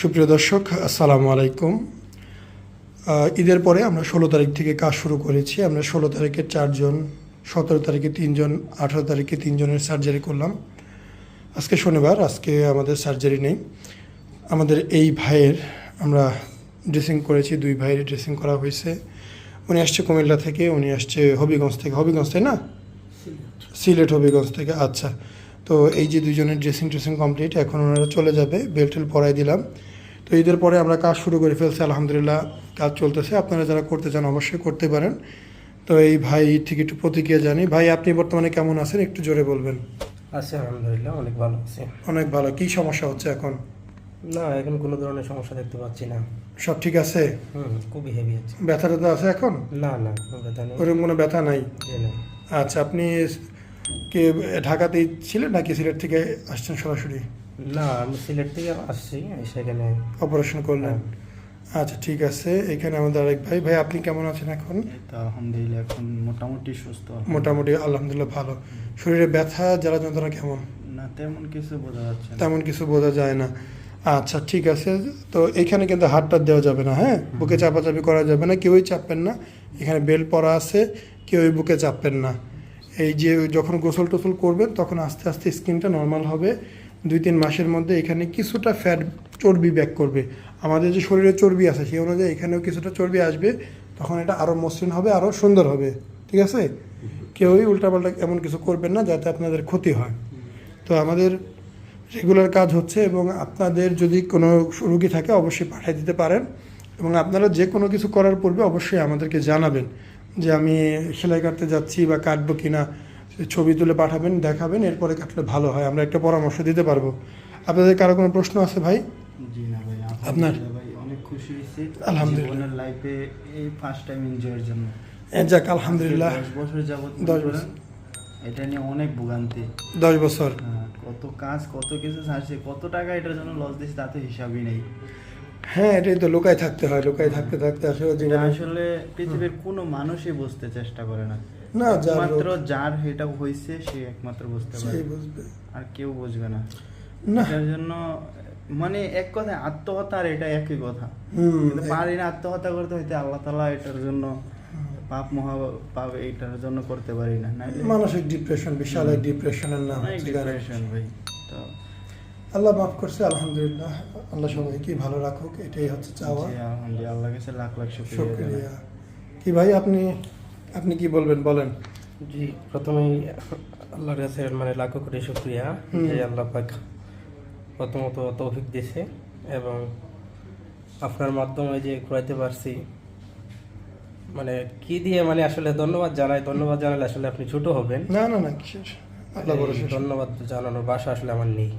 সুপ্রিয় দর্শক, আসসালামু আলাইকুম। ঈদের পরে আমরা ষোলো তারিখ থেকে কাজ শুরু করেছি। আমরা ষোলো তারিখে চারজন, সতেরো তারিখে তিনজন, আঠারো তারিখে তিনজনের সার্জারি করলাম। আজকে শনিবার, আজকে আমাদের সার্জারি নেই। আমাদের এই ভাইয়ের আমরা ড্রেসিং করেছি, দুই ভাইয়ের ড্রেসিং করা হয়েছে। উনি আসছে কুমিল্লা থেকে, উনি আসছে হবিগঞ্জ থেকে। হবিগঞ্জ তাই না? সিলেট হবিগঞ্জ থেকে আচ্ছা। তো এই যে দুজনের ড্রেসিং ট্রেসিং কমপ্লিট এখন ওনারা চলে যাবে বেল্ট টেল পরাই দিলাম। তো ঈদের পরে আমরা কাজ শুরু করে ফেলছি আলহামদুলিল্লাহ কাজ চলতেছে। আপনারা যারা করতে চান অবশ্যই করতে পারেন। তো এই ভাই থেকে একটু প্রতিক্রিয়া জানি। ভাই আপনি বর্তমানে কেমন আছেন? একটু জোরে বলবেন। আছি আলহামদুলিল্লাহ অনেক ভালো আছি। অনেক ভালো। কী সমস্যা হচ্ছে এখন? না এখন কোনো ধরনের সমস্যা দেখতে পাচ্ছি না। সব ঠিক আছে? হুম খুবই হেভি আছে। ব্যথা ট্যাথা আছে এখন? না না কোনো ব্যথা নেই। ওরকম কোনো ব্যথা নাই। আচ্ছা আপনি কি ঢাকাতেই ছিলেন নাকি সিলেট থেকে আসছেন সরাসরি? না আমি সিলেট থেকে আসছি সেখানে অপারেশন করলেন। আচ্ছা ঠিক আছে। এখানে আমাদের আরেক ভাই। ভাই আপনি কেমন আছেন এখন? আলহামদুলিল্লাহ এখন মোটামুটি সুস্থ মোটামুটি আলহামদুলিল্লাহ ভালো। শরীরে ব্যথা জ্বালা যন্ত্রণা কেমন? না তেমন কিছু বোঝা যাচ্ছে তেমন কিছু বোঝা যায় না। আচ্ছা ঠিক আছে। তো এখানে কিন্তু হাতটা দেওয়া যাবে না হ্যাঁ? বুকে চাপাচাপি করা যাবে না কেউই চাপবেন না। এখানে বেল পরা আছে কেউই বুকে চাপবেন না। এই যে যখন গোসল টোসল করবেন, তখন আস্তে আস্তে স্কিনটা নর্মাল হবে। দুই তিন মাসের মধ্যে এখানে কিছুটা ফ্যাট চর্বি ব্যাক করবে। আমাদের যে শরীরে চর্বি আছে, সেই অনুযায়ী এখানেও কিছুটা চর্বি আসবে। তখন এটা আরও মসৃণ হবে আরও সুন্দর হবে। ঠিক আছে? কেউই উল্টাপাল্টা এমন কিছু করবেন না, যাতে আপনাদের ক্ষতি হয়। তো আমাদের রেগুলার কাজ হচ্ছে এবং আপনাদের যদি কোনো রুগী থাকে, অবশ্যই পাঠিয়ে দিতে পারেন। এবং আপনারা যে কোনো কিছু করার পূর্বে অবশ্যই আমাদেরকে জানাবেন। যে আমি সেলাই কাটতে যাচ্ছি বা কাটবো কিনা ছবি তুলে পাঠাবেন দেখাবেন এরপরে কাটলে ভালো হয়। আমরা একটা পরামর্শ দিতে পারব। আপনাদের কারও কোনো প্রশ্ন আছে ভাই? ভাই আপনার? অনেক খুশি হয়েছি। আলহামদুলিল্লাহ। লাইফে এই ফার্স্ট টাইম এনজয়ের জন্য। যাক আলহামদুলিল্লাহ। দশ বছর যাবত দশ বছর। এটা নিয়ে অনেক ভোগান্তি। দশ বছর। হ্যাঁ, কত কাজ কত কিছু ছাড়ছে কত টাকা এটার জন্য লস দিচ্ছে তাতে হিসাবই নেই। হ্যাঁ এটাই তো লুকায় থাকতে হয় লুকায় থাকতে থাকতে আসলে এটা জীবনে আসলে পৃথিবীর কোনো মানুষই বুঝতে চেষ্টা করে না। না মাত্র যার এটা হয়েছে সে একমাত্র বুঝতে পারে বুঝবে। আর কেউ বুঝবে না। না। এটার জন্য মানে এক কথায় আত্মহত্যা আর এটা একই কথা। কিন্তু পারি না আত্মহত্যা করতে হইতে আল্লাহ তালা এটার জন্য পাপ মহা পাপ এটার জন্য করতে পারি না। মানসিক ডিপ্রেশন বিশাল এক ডিপ্রেশনের নাম। ডিপ্রেশন ভাই তো আল্লাহ মাফ করছে আলহামদুলিল্লাহ। আল্লাহ সবাইকে ভালো রাখুক এটাই হচ্ছে চাওয়া। আল্লাহ কাছে লাখ লাখ শুক্রিয়া কি ভাই আপনি আপনি কি বলবেন বলেন। জি প্রথমেই আল্লাহর কাছে মানে লাখো কোটি শুক্রিয়া যে আল্লাহ পাক প্রথমত তৌফিক দিয়েছে এবং আপনার মাধ্যমে যে ঘুরাইতে পারছি মানে কি দিয়ে মানে আসলে ধন্যবাদ জানাই ধন্যবাদ জানালে আসলে আপনি ছোট হবেন। না না না ধন্যবাদ জানানোর বাসা আসলে আমার নেই।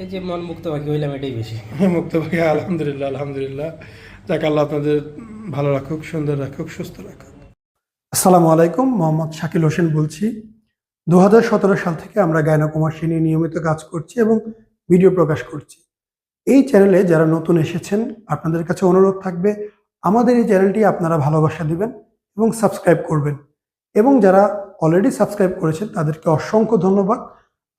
এই যে মন মুক্ত বাকি হইলাম, এটাই বেশি। মুক্ত ভাই আলহামদুলিল্লাহ আলহামদুলিল্লাহ। যাক, আল্লাহ আপনাদের ভালো রাখুক, সুন্দর রাখুক, সুস্থ রাখুক। আসসালামু আলাইকুম, মোহাম্মদ শাকিল হোসেন বলছি। দু হাজার সতেরো সাল থেকে আমরা গায়নাকুমার নিয়ে নিয়মিত কাজ করছি এবং ভিডিও প্রকাশ করছি। এই চ্যানেলে যারা নতুন এসেছেন, আপনাদের কাছে অনুরোধ থাকবে, আমাদের এই চ্যানেলটি আপনারা ভালোবাসা দিবেন এবং সাবস্ক্রাইব করবেন। এবং যারা অলরেডি সাবস্ক্রাইব করেছেন, তাদেরকে অসংখ্য ধন্যবাদ।